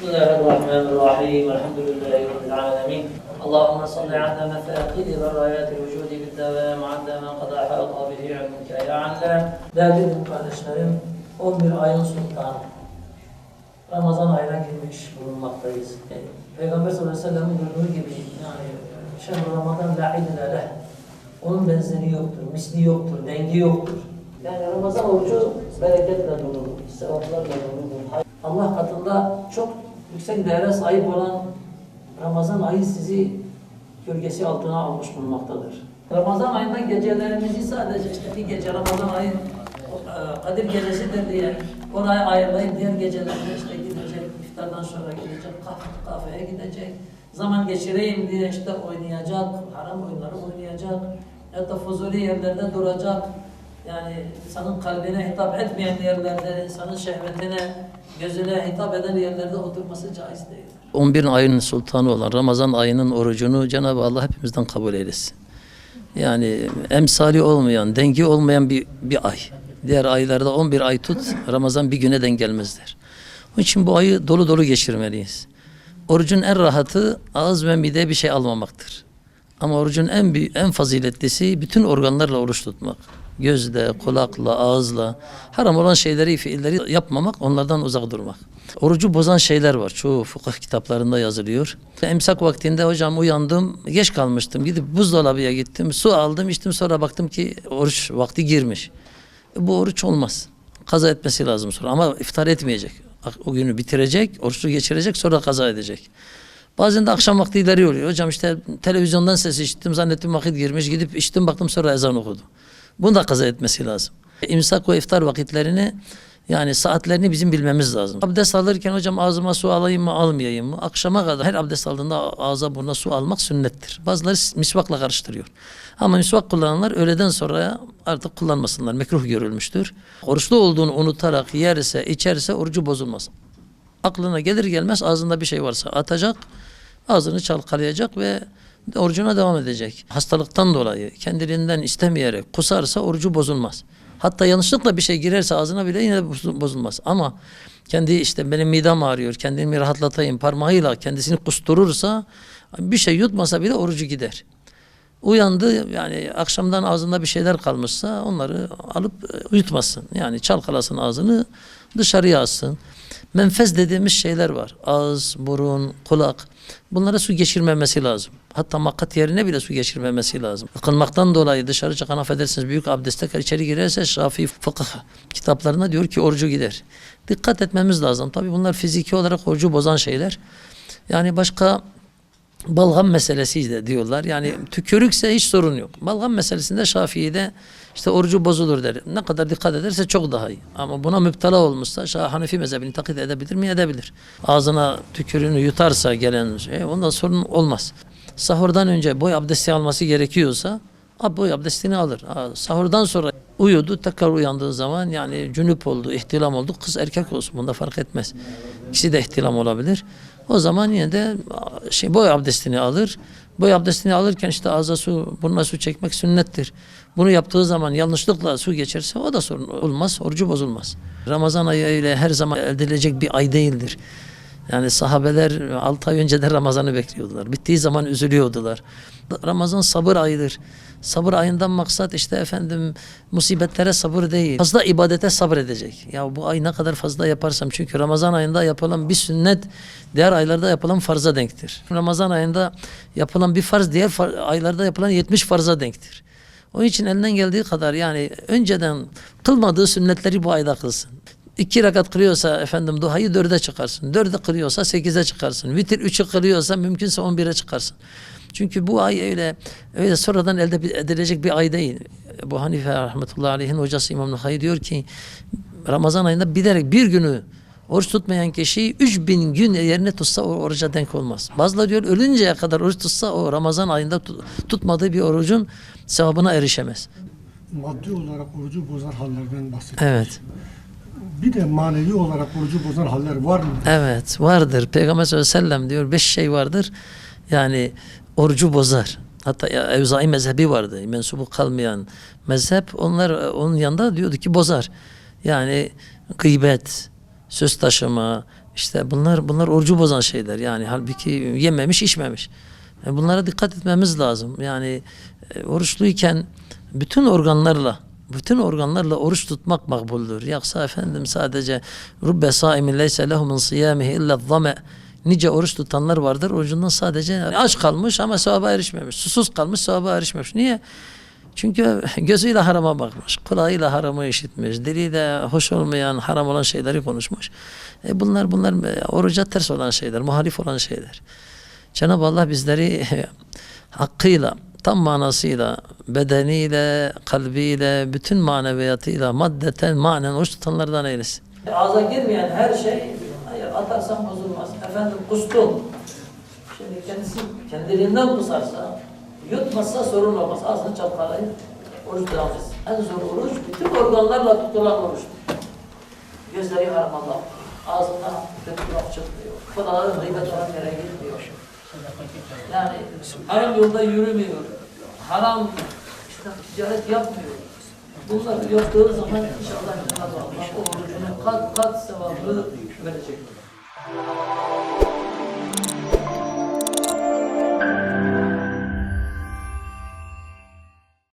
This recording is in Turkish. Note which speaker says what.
Speaker 1: Bismillahirrahmanirrahim. Elhamdülillahi Rabbil alemin. Allahümme salli ala mefâkidi ve rayatil vücudi biddevâ muaddâ men kadâ halqa bihi ilmike ya allâ. Değerli din kardeşlerim, 11 ayın sultanı. Ramazan ayına girmiş bulunmaktayız. E, Peygamber sallallahu aleyhi ve sellem'in buyurduğu gibi yani şehr Ramazan la idne Onun benzeri yoktur, misli yoktur, dengi yoktur. Yani Ramazan orucu bereketle dolu, sevaplarla dolu. Allah katında çok yüksek değere sahip olan Ramazan ayı sizi gölgesi altına almış bulunmaktadır. Ramazan ayında gecelerimizi sadece işte bir gece Ramazan ayı e, Kadir gecesidir diye oraya ayırlayıp diğer gecelerde işte gidecek, iftardan sonra gidecek, kahve, kafeye gidecek, zaman geçireyim diye işte oynayacak, haram oyunları oynayacak, ya da fuzuli yerlerde duracak, yani insanın kalbine hitap etmeyen yerlerde, insanın şehvetine, gözüne hitap eden yerlerde oturması caiz değil.
Speaker 2: 11 ayın sultanı olan Ramazan ayının orucunu Cenab-ı Allah hepimizden kabul eylesin. Yani emsali olmayan, dengi olmayan bir, bir ay. Diğer aylarda 11 ay tut, Ramazan bir güne denk gelmezler. Onun için bu ayı dolu dolu geçirmeliyiz. Orucun en rahatı ağız ve mide bir şey almamaktır. Ama orucun en en faziletlisi bütün organlarla oruç tutmak. Gözle, kulakla, ağızla haram olan şeyleri, fiilleri yapmamak, onlardan uzak durmak. Orucu bozan şeyler var. Çoğu fıkıh kitaplarında yazılıyor. Emsak vaktinde hocam uyandım, geç kalmıştım. Gidip buzdolabıya gittim, su aldım, içtim. Sonra baktım ki oruç vakti girmiş. E, bu oruç olmaz. Kaza etmesi lazım sonra ama iftar etmeyecek. O günü bitirecek, oruçlu geçirecek, sonra kaza edecek. Bazen de akşam vakti ileri oluyor. Hocam işte televizyondan ses işittim, zannettim vakit girmiş. Gidip içtim, baktım sonra ezan okudu. Bunu da kaza etmesi lazım. İmsak ve iftar vakitlerini yani saatlerini bizim bilmemiz lazım. Abdest alırken hocam ağzıma su alayım mı almayayım mı? Akşama kadar her abdest aldığında ağza burnuna su almak sünnettir. Bazıları misvakla karıştırıyor. Ama misvak kullananlar öğleden sonra artık kullanmasınlar. Mekruh görülmüştür. Oruçlu olduğunu unutarak yerse içerse orucu bozulmaz. Aklına gelir gelmez ağzında bir şey varsa atacak, ağzını çalkalayacak ve orucuna devam edecek. Hastalıktan dolayı kendiliğinden istemeyerek kusarsa orucu bozulmaz. Hatta yanlışlıkla bir şey girerse ağzına bile yine bozulmaz. Ama kendi işte benim midem ağrıyor, kendimi rahatlatayım parmağıyla kendisini kusturursa bir şey yutmasa bile orucu gider. Uyandı yani akşamdan ağzında bir şeyler kalmışsa onları alıp e, yutmasın. Yani çalkalasın ağzını dışarıya atsın. Menfez dediğimiz şeyler var. Ağız, burun, kulak. Bunlara su geçirmemesi lazım. Hatta makat yerine bile su geçirmemesi lazım. Akınmaktan dolayı dışarı çıkan affedersiniz büyük abdeste içeri girerse Şafii fıkıh kitaplarında diyor ki orucu gider. Dikkat etmemiz lazım. Tabi bunlar fiziki olarak orucu bozan şeyler. Yani başka balgam meselesi de diyorlar. Yani tükürükse hiç sorun yok. Balgam meselesinde Şafii'de işte orucu bozulur der. Ne kadar dikkat ederse çok daha iyi. Ama buna müptela olmuşsa Şah Hanefi mezhebini taklit edebilir mi? Edebilir. Ağzına tükürüğünü yutarsa gelen şey ondan sorun olmaz. Sahurdan önce boy abdesti alması gerekiyorsa boy abdestini alır. Sahurdan sonra uyudu tekrar uyandığı zaman yani cünüp oldu, ihtilam oldu. Kız erkek olsun bunda fark etmez. İkisi de ihtilam olabilir. O zaman yine de şey boy abdestini alır. Boy abdestini alırken işte ağza su, burnuna su çekmek sünnettir. Bunu yaptığı zaman yanlışlıkla su geçerse o da sorun olmaz, orucu bozulmaz. Ramazan ayı ile her zaman elde edilecek bir ay değildir. Yani sahabeler 6 ay önce de Ramazan'ı bekliyordular. Bittiği zaman üzülüyordular. Ramazan sabır ayıdır. Sabır ayından maksat işte efendim musibetlere sabır değil. Fazla ibadete sabredecek. Ya bu ay ne kadar fazla yaparsam çünkü Ramazan ayında yapılan bir sünnet diğer aylarda yapılan farza denktir. Ramazan ayında yapılan bir farz diğer far, aylarda yapılan 70 farza denktir. Onun için elinden geldiği kadar yani önceden kılmadığı sünnetleri bu ayda kılsın. İki rekat kılıyorsa efendim duhayı dörde çıkarsın. Dörde kılıyorsa sekize çıkarsın. Vitir üçü kılıyorsa mümkünse on bire çıkarsın. Çünkü bu ay öyle öyle sonradan elde edilecek bir ay değil. Bu Hanife rahmetullahi aleyhin hocası İmam Nuhay diyor ki Ramazan ayında bilerek bir günü oruç tutmayan kişi 3000 gün yerine tutsa o oruca denk olmaz. Bazıları diyor ölünceye kadar oruç tutsa o Ramazan ayında tutmadığı bir orucun sevabına erişemez.
Speaker 3: Maddi olarak orucu bozan hallerden bahsediyoruz.
Speaker 2: Evet.
Speaker 3: Bir de manevi olarak orucu bozan haller var mı?
Speaker 2: Evet vardır. Peygamber sallallahu aleyhi ve sellem diyor beş şey vardır. Yani orucu bozar. Hatta Evzai mezhebi vardı. Mensubu kalmayan mezhep. Onlar onun yanında diyordu ki bozar. Yani gıybet, söz taşıma, İşte bunlar bunlar orucu bozan şeyler yani halbuki yememiş içmemiş. E, Bunlara dikkat etmemiz lazım. Yani e, oruçluyken bütün organlarla bütün organlarla oruç tutmak makbuldür. Yoksa efendim sadece rubbe saimin leyse lehu min siyamihi illa zame Nice oruç tutanlar vardır. Orucundan sadece aç kalmış ama sevaba erişmemiş. Susuz kalmış sevaba erişmemiş. Niye? Çünkü gözüyle harama bakmış, kulağıyla haramı işitmiş, diliyle hoş olmayan, haram olan şeyleri konuşmuş. E bunlar bunlar e, oruca ters olan şeyler, muhalif olan şeyler. Cenab-ı Allah bizleri hakkıyla, tam manasıyla, bedeniyle, kalbiyle, bütün maneviyatıyla, maddeten, manen oruç tutanlardan eylesin.
Speaker 1: Ağza girmeyen her şey atarsan bozulmaz. Efendim kustun. Şimdi kendisi kendiliğinden kusarsa, yutmazsa sorun olmaz. Ağzını çalkalayıp oruç devam. En zor oruç bütün organlarla tutulan oruç. Gözleri haram Allah. Ağzından kötü laf çıkmıyor. Kulağı gıybet olan yere gitmiyor. Yani haram yolda yürümüyor. Haram ticaret yapmıyor. Bunları yaptığı zaman inşallah Allah o orucunu kat kat sevabı verecek.